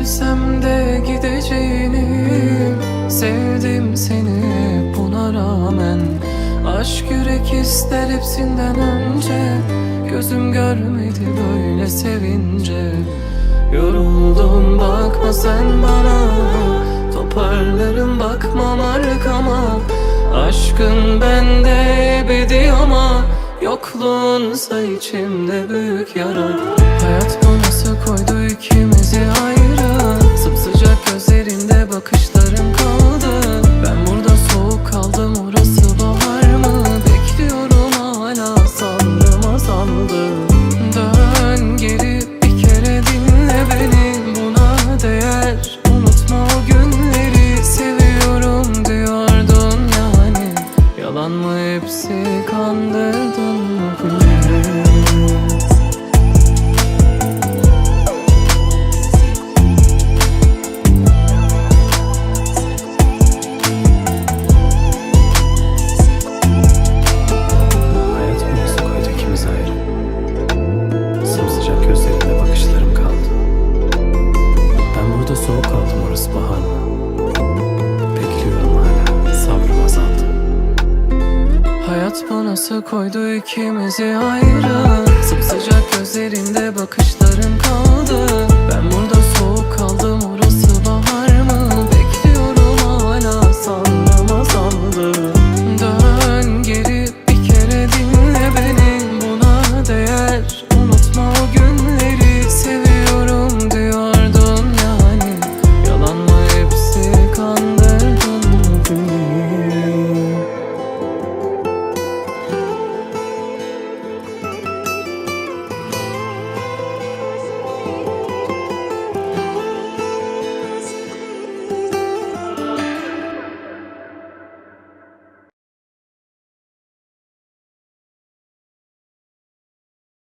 Bilsem de gideceğini Sevdim seni buna rağmen. Aşk yürek ister hepsinden önce Gözüm görmedi böyle sevince. Yoruldum bakma sen bana Toparlarım bakmam arkama Aşkın bende ebedi ama Yokluğunsa içimde büyük yara azaldı Dön geri bir kere dinle beni. Buna değer. Unutma o günleri. Seviyorum diyordun yani. Yalan mı hepsi? Kandırdın mı beni? Hayat nasıl koydu ikimizi ayrı